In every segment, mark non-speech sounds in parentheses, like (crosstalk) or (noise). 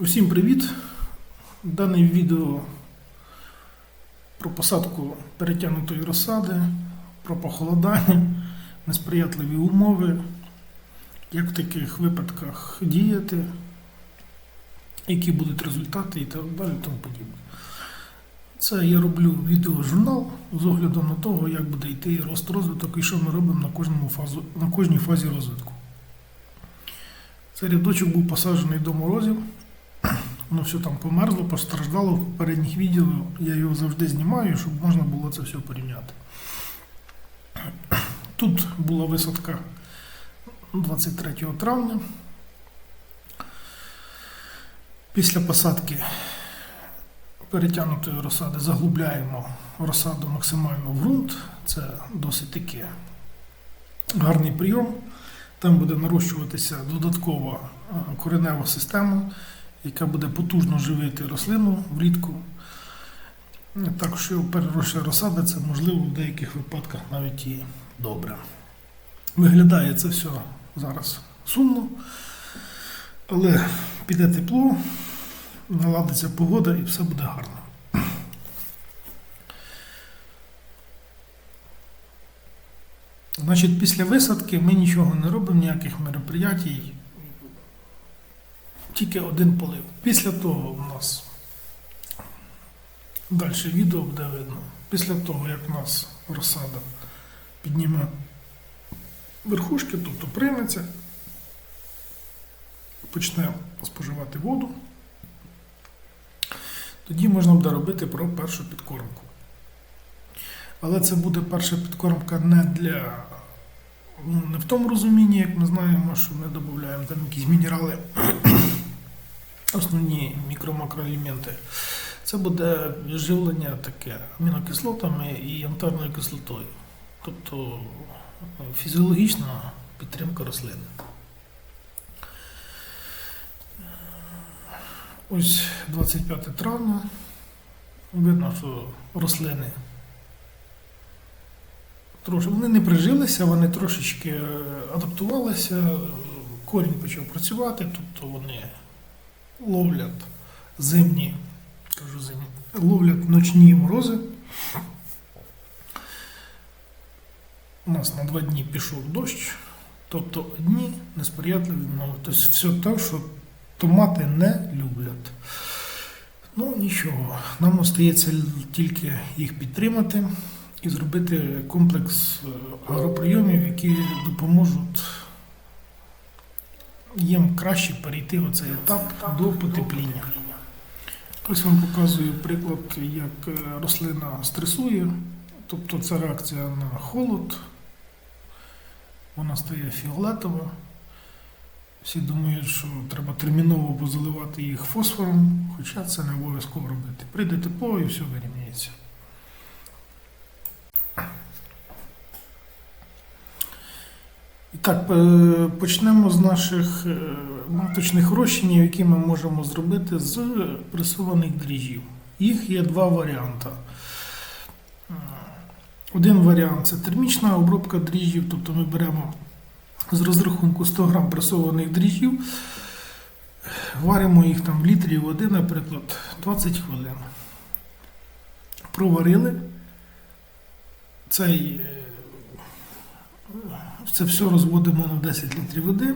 Усім привіт! Дане відео про посадку перетягнутої розсади, про похолодання, несприятливі умови, як в таких випадках діяти, які будуть результати і так далі тому подібне. Це я роблю відеожурнал з оглядом на того, як буде йти рост розвиток і що ми робимо на, кожному фазу, на кожній фазі розвитку. Цей рядочок був посаджений до морозів. Воно все там померзло, постраждало в попередніх відео. Я його завжди знімаю, щоб можна було це все порівняти. Тут була висадка 23 травня. Після посадки перетягнутої розсади заглубляємо розсаду максимально в ґрунт. Це досить таки гарний прийом. Там буде нарощуватися додаткова е, коренева система яка буде потужно живити рослину влітку. Також що перероща розсада, це можливо в деяких випадках навіть і добре. Виглядає це все зараз сумно, але піде тепло, наладиться погода і все буде гарно. Значить, після висадки ми нічого не робимо, ніяких мероприятій тільки один полив. Після того у нас далі відео буде видно. Після того, як у нас розсада підніме верхушки, тобто прийметься, почне споживати воду, тоді можна буде робити про першу підкормку. Але це буде перша підкормка не для ну, не в тому розумінні, як ми знаємо, що ми додаємо там якісь мінерали основні мікро-макроелементи. Це буде живлення таке амінокислотами і янтарною кислотою. Тобто фізіологічна підтримка рослини. Ось 25 травня. Видно, що рослини трошки вони не прижилися, вони трошечки адаптувалися, корінь почав працювати, тобто вони ловлять зимні, кажу зимні, ловлять ночні морози. У нас на два дні пішов дощ, тобто дні несприятливі умови. Тобто все те, що томати не люблять. Ну нічого, нам остається тільки їх підтримати і зробити комплекс е, агроприйомів, які допоможуть їм краще перейти в цей етап до потепління. Ось вам показую приклад, як е, рослина стресує, тобто це реакція на холод, вона стає фіолетова. Всі думають, що треба терміново позаливати їх фосфором, хоча це не обов'язково робити. Прийде тепло і все вирівняється. І так, е, почнемо з наших е, маточних розчинів, які ми можемо зробити з пресованих дріжджів. Їх є два варіанти. Е, Один варіант це термічна обробка дріжджів, тобто ми беремо з розрахунку 100 грам пресованих дріжджів, варимо їх там в літрі води, наприклад, 20 хвилин. Проварили цей це все розводимо на 10 літрів води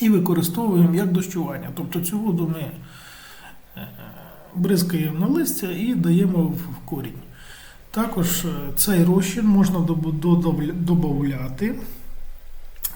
і використовуємо як дощування. Тобто цю воду ми е, бризкаємо на листя і даємо в корінь. Також е, цей розчин можна додати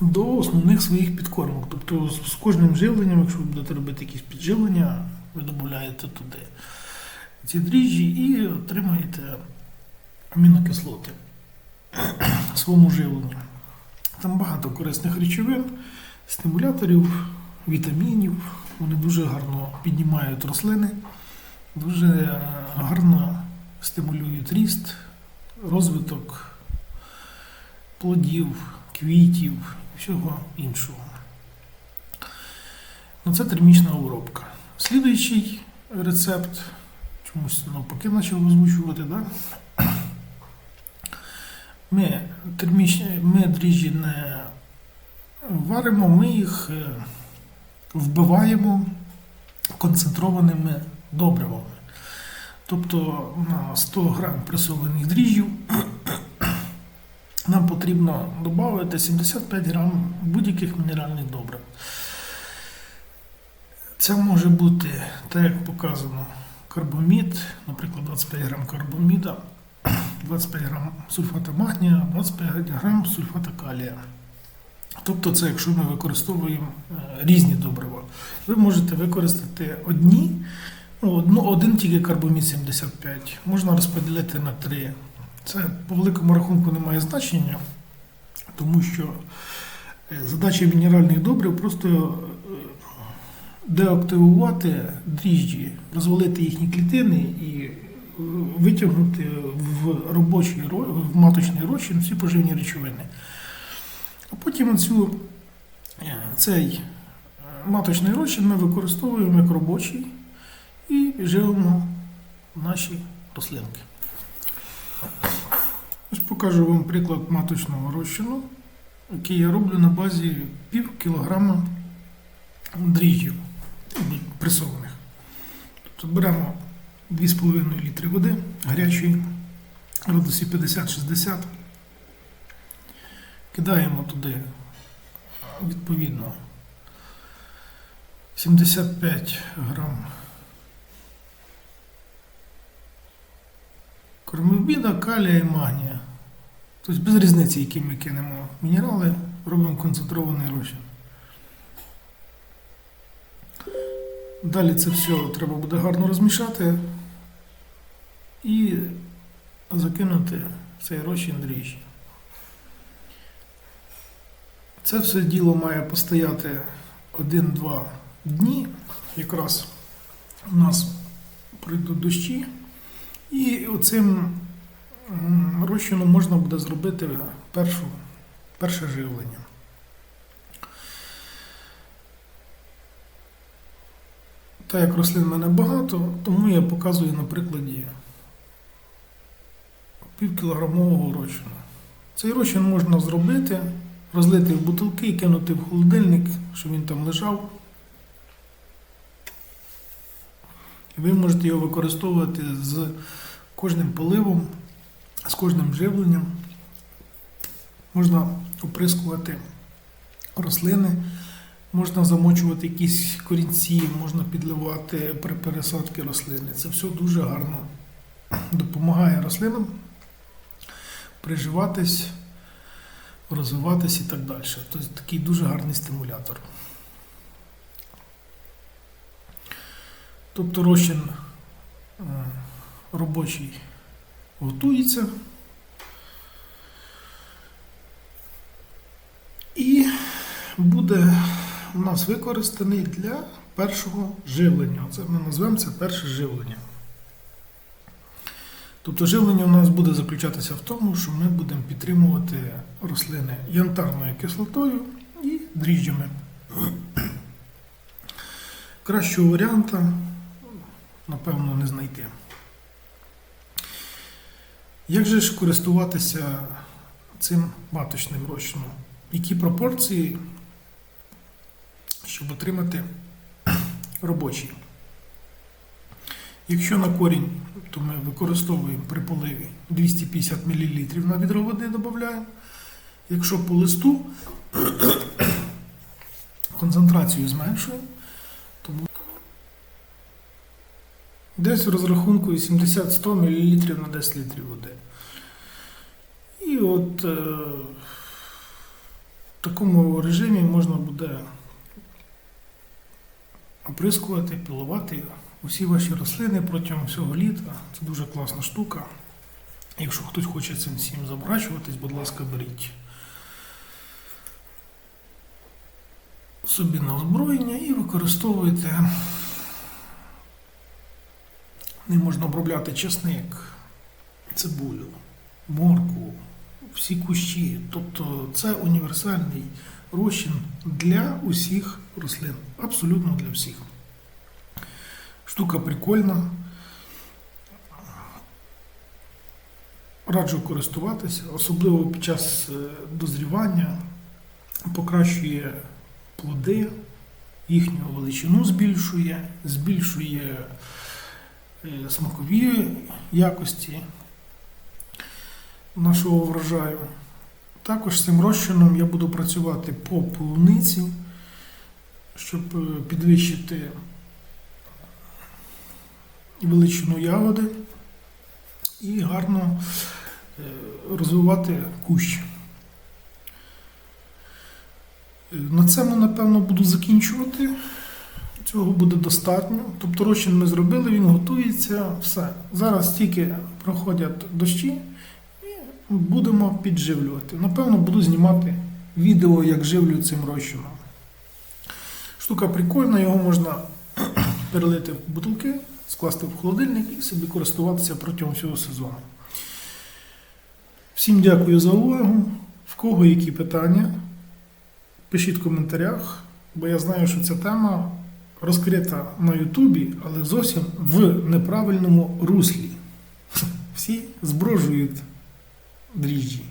до основних своїх підкормок. Тобто з кожним живленням, якщо ви будете робити якісь підживлення, ви додаєте туди ці дріжджі і отримаєте амінокислоти (clears throat) своєму живленню. Там багато корисних речовин, стимуляторів, вітамінів. Вони дуже гарно піднімають рослини, дуже е, гарно стимулюють ріст, розвиток плодів, квітів і всього іншого. Ну, Це термічна обробка. Слідуючий рецепт, чомусь навпаки почав озвучувати, да? Ми термічні, ми дріжджі не варимо, ми їх е, вбиваємо концентрованими добривами. Тобто на 100 грам пресованих дріжджів нам потрібно додати 75 грам будь-яких мінеральних добрив. Це може бути, так як показано, карбомід, наприклад, 25 грам карбоміда, 25 грам сульфата магнія, 25 грам сульфата калія. Тобто, це якщо ми використовуємо е, різні добрива. Ви можете використати одні, ну, один тільки карбомід 75, можна розподілити на три. Це по великому рахунку не має значення, тому що е, задача мінеральних добрив просто е, деактивувати дріжджі, розвалити їхні клітини і витягнути в робочий в маточний розчин всі поживні речовини. А потім цю, е, цей е, маточний розчин ми використовуємо як робочий і живемо наші рослинки. Ось покажу вам приклад маточного розчину, який я роблю на базі пів кілограма дріжджів ну, пресованих. Тобто беремо 2,5 літри води гарячої, градусів 50-60, кидаємо туди відповідно 75 грам кормовбіда, калія і магнія. Тобто без різниці, які ми кинемо мінерали, робимо концентрований розчин. Далі це все треба буде гарно розмішати і закинути цей розчин дріжджі. Це все діло має постояти 1-2 дні. Якраз у нас прийдуть дощі. І оцим розчином можна буде зробити першу, перше живлення. Так як рослин в мене багато, тому я показую на прикладі півкілограмового розчину. Цей розчин можна зробити, розлити в бутилки і кинути в холодильник, щоб він там лежав. І ви можете його використовувати з кожним поливом, з кожним живленням. Можна оприскувати рослини, можна замочувати якісь корінці, можна підливати при пересадці рослини. Це все дуже гарно допомагає рослинам приживатись, розвиватись і так далі. Тобто такий дуже гарний стимулятор. Тобто розчин е, робочий готується. І буде у нас використаний для першого живлення. Це ми назвемо це перше живлення. Тобто живлення у нас буде заключатися в тому, що ми будемо підтримувати рослини янтарною кислотою і дріжджами. Кращого варіанта, напевно, не знайти. Як же ж користуватися цим маточним розчином? Які пропорції, щоб отримати робочий? Якщо на корінь, то ми використовуємо при поливі 250 мл на відро води додаємо. Якщо по листу (coughs) концентрацію зменшуємо, то десь в розрахунку 80-100 мл на 10 літрів води. І от е, в такому режимі можна буде оприскувати, пілувати усі ваші рослини протягом всього літа. Це дуже класна штука. Якщо хтось хоче цим всім забрачуватись, будь ласка, беріть собі на озброєння і використовуйте. Ним можна обробляти чесник, цибулю, моркву, всі кущі. Тобто це універсальний розчин для усіх рослин. Абсолютно для всіх. Штука прикольна. Раджу користуватися, особливо під час е, дозрівання, покращує плоди, їхню величину збільшує, збільшує е, смакові якості нашого врожаю. Також з цим розчином я буду працювати по полуниці, щоб е, підвищити величину ягоди і гарно е, розвивати кущ. Е, На цьому, напевно, буду закінчувати. Цього буде достатньо. Тобто розчин ми зробили, він готується, все. Зараз тільки проходять дощі будемо підживлювати. Напевно, буду знімати відео, як живлю цим розчином. Штука прикольна, його можна (clears throat) перелити в бутилки, скласти в холодильник і собі користуватися протягом всього сезону. Всім дякую за увагу. В кого які питання, пишіть в коментарях, бо я знаю, що ця тема розкрита на Ютубі, але зовсім в неправильному руслі. (laughs) Всі зброжують дріжджі,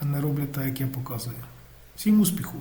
а не роблять так, як я показую. Всім успіху!